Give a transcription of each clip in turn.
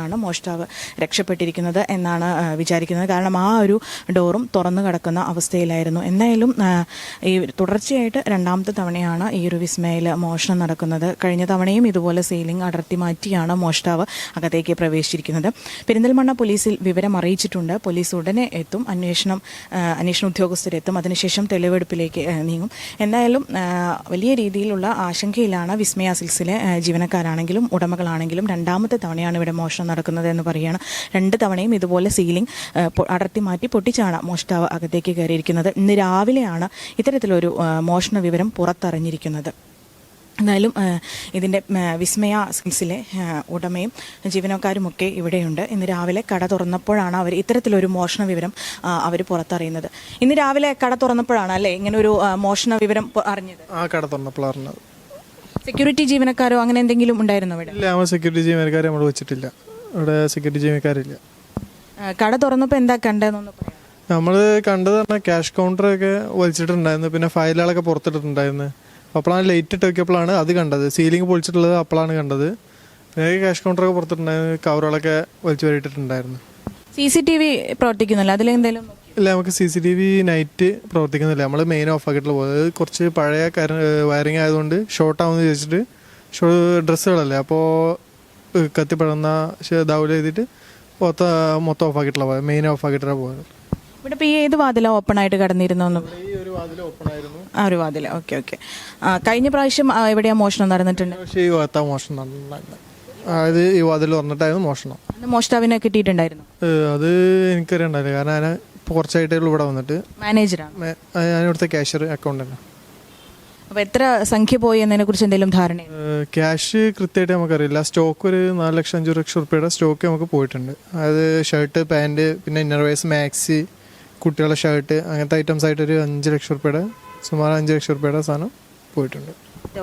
ാണ് മോഷ്ടാവ് രക്ഷപ്പെട്ടിരിക്കുന്നത് എന്നാണ് വിചാരിക്കുന്നത്. കാരണം ആ ഒരു ഡോറും തുറന്നു കിടക്കുന്ന അവസ്ഥയിലായിരുന്നു. എന്തായാലും ഈ തുടർച്ചയായിട്ട് രണ്ടാമത്തെ തവണയാണ് ഈ ഒരു വിസ്മയിൽ മോഷണം നടക്കുന്നത്. കഴിഞ്ഞ തവണയും ഇതുപോലെ സെയിലിംഗ് അടർത്തി മാറ്റിയാണ് മോഷ്ടാവ് അകത്തേക്ക് പ്രവേശിച്ചിരിക്കുന്നത്. പെരിന്തൽമണ്ണ പോലീസിൽ വിവരം അറിയിച്ചിട്ടുണ്ട്. പോലീസ് ഉടനെ എത്തും അന്വേഷണം അന്വേഷണ ഉദ്യോഗസ്ഥരെത്തും. അതിനുശേഷം തെളിവെടുപ്പിലേക്ക് നീങ്ങും. എന്തായാലും വലിയ രീതിയിലുള്ള ആശങ്കയിലാണ് വിസ്മയ സിൽസിലെ ജീവനക്കാരാണെങ്കിലും ഉടമകളാണെങ്കിലും രണ്ടാമത്തെ തവണയാണ് ഇവിടെ മോഷണം നടക്കുന്നത് എന്ന് പറയുകയാണ്. രണ്ട് തവണയും ഇതുപോലെ സീലിംഗ് അടർത്തി മാറ്റി പൊട്ടിച്ചാണ് മോഷ്ടാവ് അകത്തേക്ക് കയറിയിരിക്കുന്നത്. ഇന്ന് രാവിലെയാണ് ഇത്തരത്തിലൊരു മോഷണ വിവരം പുറത്തറിഞ്ഞിരിക്കുന്നത്. എന്തായാലും ഇതിന്റെ വിസ്മയ സിൽസിലെ ആ, ഉടമയും ജീവനക്കാരുമൊക്കെ ഇവിടെയുണ്ട്. ഇന്ന് രാവിലെ കട തുറന്നപ്പോഴാണ് അവർ ഇത്തരത്തിലൊരു മോഷണ വിവരം അവർ പുറത്തറിയുന്നത്. ഇന്ന് രാവിലെ കട തുറന്നപ്പോഴാണ് അല്ലേ ഇങ്ങനെ ഒരു മോഷണ വിവരം അറിഞ്ഞത്? ആ കട തുറന്നപ്പോഴാണ് സെക്യൂരിറ്റി ജീവനക്കാരോ അങ്ങനെ എന്തെങ്കിലും ഉണ്ടായിരുന്നോ ഇവിടെ? ഇല്ല സെക്യൂരിറ്റി ജീവനക്കാരെ നമ്മൾ വെച്ചിട്ടില്ല. ഇവിടെ സെക്യൂരിറ്റി ജീവനക്കാരില്ല. കട തുറന്നപ്പോൾ എന്താ കണ്ടതെന്നൊന്ന് പറയാം നമ്മൾ കണ്ടത് പറഞ്ഞാൽ ക്യാഷ് കൗണ്ടറൊക്കെ വലിച്ചിട്ടുണ്ടായിരുന്നു. പിന്നെ ഫയലുകളൊക്കെ പുറത്തിട്ടിട്ടുണ്ടായിരുന്നു. അപ്പോഴാണ് ലൈറ്റ് ഇട്ട് നോക്കിയപ്പോഴാണ് അത് കണ്ടത്. സീലിംഗ് പൊളിച്ചിട്ടുള്ളത് അപ്പോഴാണ് കണ്ടത്. പിന്നെ ക്യാഷ് കൗണ്ടറൊക്കെ പുറത്തിട്ടുണ്ടായിരുന്നു. കവറുകളൊക്കെ വലിച്ചു വരട്ടിട്ടുണ്ടായിരുന്നു സി സി ടി വി പ്രവർത്തിക്കുന്നില്ല അതിലെന്തെങ്കിലും ഇല്ല നമുക്ക് C C T V night പ്രവർത്തിക്കുന്നില്ല. നമ്മൾ മെയിൻ ഓഫ് ആക്കിയിട്ടുള്ള പോകുന്നത് അത് കുറച്ച് പഴയ വയറിങ് ആയതുകൊണ്ട് ഷോർട്ട് ആവുമെന്ന് ചോദിച്ചിട്ട് ഡ്രസ്സുകളല്ലേ അപ്പോൾ കത്തിപ്പടന്ന ദൗല ചെയ്തിട്ട് മൊത്തം മൊത്തം ഓഫ് ആക്കിയിട്ടുള്ള പോയത് മെയിൻ ഓഫ് ആക്കിയിട്ടാണ് പോയത് ഇവിടെ ഇപ്പോൾ ഈ ഏത് വാതിലാ ഓപ്പൺ ആയിട്ട് കടന്നിരുന്നു ഈ ഒരു വാതിൽ ഓപ്പൺ ആയിരുന്നു. ആ ഒരു വാതില. Okay okay. കഴിഞ്ഞ പ്രാവശ്യം എവിടെയാ മോഷണം നടന്നിട്ടുണ്ട്? പക്ഷേ ഈ ഭാഗത്താ മോഷണം നടന്നിട്ടുണ്ടായിരുന്നു. അതായത് ഈ വാതിൽ വന്നിട്ടായിരുന്നു മോഷണം. അന്ന് മോഷ്ടാവിനെ കിട്ടിയിട്ടുണ്ടായിരുന്നു? ഏഹ് അത് എനിക്കറിയണ്ടായില്ല കാരണം ഞാൻ ഇപ്പോൾ കുറച്ചായിട്ടേ ഉള്ളൂ ഇവിടെ വന്നിട്ട്. മാനേജറാണ് മേ- ഞാൻ ഇവിടുത്തെ ക്യാഷ്യർ അക്കൗണ്ടന്റ് അപ്പോൾ എത്ര സംഖ്യ പോയി എന്നതിനെ കുറിച്ച് എന്തെങ്കിലും ധാരണ ക്യാഷ് കൃത്യമായിട്ട് നമുക്കറിയില്ല. സ്റ്റോക്ക് ഒരു നാല് ലക്ഷം അഞ്ച് ലക്ഷം റുപ്യയുടെ സ്റ്റോക്ക് നമുക്ക് പോയിട്ടുണ്ട്. അതായത് ഷർട്ട് പാന്റ് പിന്നെ ഇന്നർവേഴ്സ് മാക്സി കുട്ടികളുടെ ഷർട്ട് അങ്ങനത്തെ ഐറ്റംസ് ആയിട്ട് ഒരു അഞ്ച് ലക്ഷം റുപ്യയുടെ സുമാർ അഞ്ച് ലക്ഷം റുപ്യയുടെ സാധനം പോയിട്ടുണ്ട്.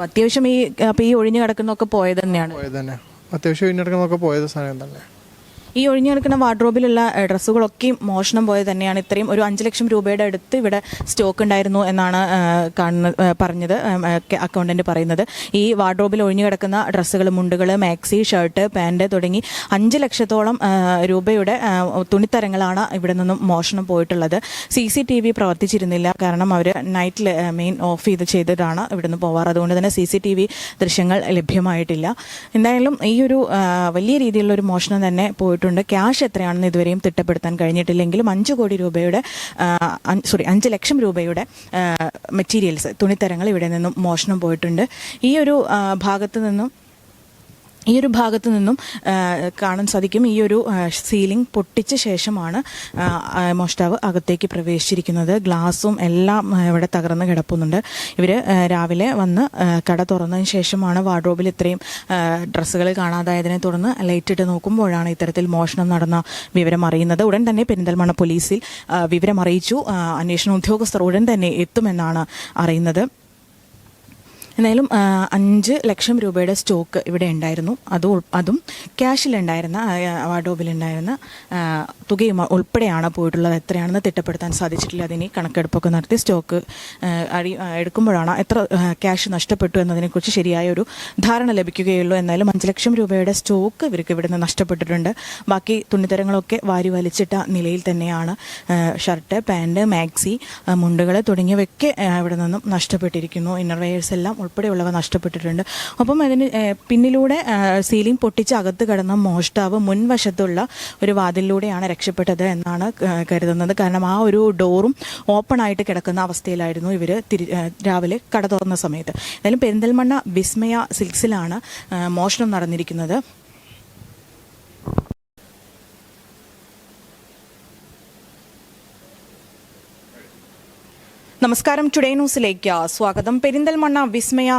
അത്യാവശ്യം ഈ അപ്പോൾ ഈ ഒഴിഞ്ഞു കിടക്കുന്നൊക്കെ പോയത് തന്നെയാണ്. പോയത് തന്നെ. അത്യാവശ്യം ഇതിനടക്കുന്നൊക്കെ പോയത് സാധനം തന്നെ. ഈ ഒഴിഞ്ഞു കിടക്കുന്ന വാർഡ്രോബിലുള്ള ഡ്രസ്സുകളൊക്കെ ഡ്രസ്സുകളൊക്കെയും മോഷണം പോയത് തന്നെയാണ്. ഇത്രയും ഒരു അഞ്ച് ലക്ഷം രൂപയുടെ അടുത്ത് ഇവിടെ സ്റ്റോക്ക് ഉണ്ടായിരുന്നു എന്നാണ് കാണുന്ന പറഞ്ഞത് അക്കൗണ്ടന്റ് പറയുന്നത്. ഈ വാർഡ്രോബിൽ ഒഴിഞ്ഞു കിടക്കുന്ന ഡ്രസ്സുകൾ മുണ്ടുകൾ മാക്സി ഷർട്ട് പാന്റ് തുടങ്ങി അഞ്ച് ലക്ഷത്തോളം രൂപയുടെ തുണിത്തരങ്ങളാണ് ഇവിടെ നിന്നും മോഷണം പോയിട്ടുള്ളത്. സി സി ടി വി പ്രവർത്തിച്ചിരുന്നില്ല. കാരണം അവർ നൈറ്റിൽ മെയിൻ ഓഫ് ചെയ്ത് ചെയ്തിട്ടാണ് ഇവിടുന്ന് പോവാറ്. അതുകൊണ്ട് തന്നെ സി സി ടി വി ദൃശ്യങ്ങൾ ലഭ്യമായിട്ടില്ല. എന്തായാലും ഈ ഒരു വലിയ രീതിയിലുള്ള ഒരു മോഷണം തന്നെ പോയിട്ടുണ്ട്. ക്യാഷ് എത്രയാണെന്ന് ഇതുവരെയും തിട്ടപ്പെടുത്താൻ കഴിഞ്ഞിട്ടില്ലെങ്കിലും അഞ്ച് കോടി രൂപയുടെ സോറി അഞ്ച് ലക്ഷം രൂപയുടെ മെറ്റീരിയൽസ് തുണിത്തരങ്ങൾ ഇവിടെ നിന്നും മോഷണം പോയിട്ടുണ്ട്. ഈ ഒരു ഭാഗത്ത് നിന്നും ഈ ഒരു ഭാഗത്ത് നിന്നും കാണാൻ സാധിക്കും. ഈ ഒരു സീലിംഗ് പൊട്ടിച്ച ശേഷമാണ് മോഷ്ടാവ് അകത്തേക്ക് പ്രവേശിച്ചിരിക്കുന്നത്. ഗ്ലാസും എല്ലാം ഇവിടെ തകർന്ന് കിടപ്പുന്നുണ്ട്. ഇവർ രാവിലെ വന്ന് കട തുറന്നതിന് ശേഷമാണ് വാർഡ്രോബിൽ ഇത്രയും ഡ്രസ്സുകൾ കാണാതായതിനെ തുടർന്ന് ലൈറ്റ് ഇട്ട് നോക്കുമ്പോഴാണ് ഇത്തരത്തിൽ മോഷണം നടന്ന വിവരം അറിയുന്നത്. ഉടൻ തന്നെ പെരിന്തൽമണ്ണ പോലീസിൽ വിവരം അറിയിച്ചു. അന്വേഷണ ഉദ്യോഗസ്ഥർ ഉടൻ തന്നെ എത്തുമെന്നാണ് അറിയുന്നത്. എന്തായാലും അഞ്ച് ലക്ഷം രൂപയുടെ സ്റ്റോക്ക് ഇവിടെ ഉണ്ടായിരുന്നു. അത് അതും ക്യാഷിലുണ്ടായിരുന്ന വാർഡോബിലുണ്ടായിരുന്ന തുകയും ഉൾപ്പെടെയാണ് പോയിട്ടുള്ളത്. എത്രയാണെന്ന് തിട്ടപ്പെടുത്താൻ സാധിച്ചിട്ടില്ല. അതിന് കണക്കെടുപ്പൊക്കെ നടത്തി സ്റ്റോക്ക് അടി എടുക്കുമ്പോഴാണ് എത്ര ക്യാഷ് നഷ്ടപ്പെട്ടു എന്നതിനെക്കുറിച്ച് ശരിയായ ഒരു ധാരണ ലഭിക്കുകയുള്ളൂ. എന്നാലും അഞ്ച് ലക്ഷം രൂപയുടെ സ്റ്റോക്ക് ഇവർക്ക് ഇവിടുന്ന് നഷ്ടപ്പെട്ടിട്ടുണ്ട്. ബാക്കി തുണിത്തരങ്ങളൊക്കെ വാരി വലിച്ചിട്ട നിലയിൽ തന്നെയാണ് ഷർട്ട് പാന്റ് മാക്സി മുണ്ടുകൾ തുടങ്ങിയവയൊക്കെ ഇവിടെ നിന്നും നഷ്ടപ്പെട്ടിരിക്കുന്നു. ഇന്നർവെയേഴ്സ് എല്ലാം ഉൾപ്പെടെയുള്ളവ നഷ്ടപ്പെട്ടിട്ടുണ്ട്. ഒപ്പം അതിന് പിന്നിലൂടെ സീലിംഗ് പൊട്ടിച്ച് അകത്ത് കിടന്ന മോഷ്ടാവ് മുൻവശത്തുള്ള ഒരു വാതിലിലൂടെയാണ് രക്ഷപ്പെട്ടത് എന്നാണ് കരുതുന്നത്. കാരണം ആ ഒരു ഡോറും ഓപ്പൺ ആയിട്ട് കിടക്കുന്ന അവസ്ഥയിലായിരുന്നു ഇവർ തിരി രാവിലെ കട തുറന്ന സമയത്ത്. എന്തായാലും പെരിന്തൽമണ്ണ വിസ്മയ സിൽക്സിലാണ് മോഷണം നടന്നിരിക്കുന്നത്. നമസ്കാരം. ടുഡേ ന്യൂസിലേക്ക് സ്വാഗതം. പെരിന്തൽമണ്ണ വിസ്മയ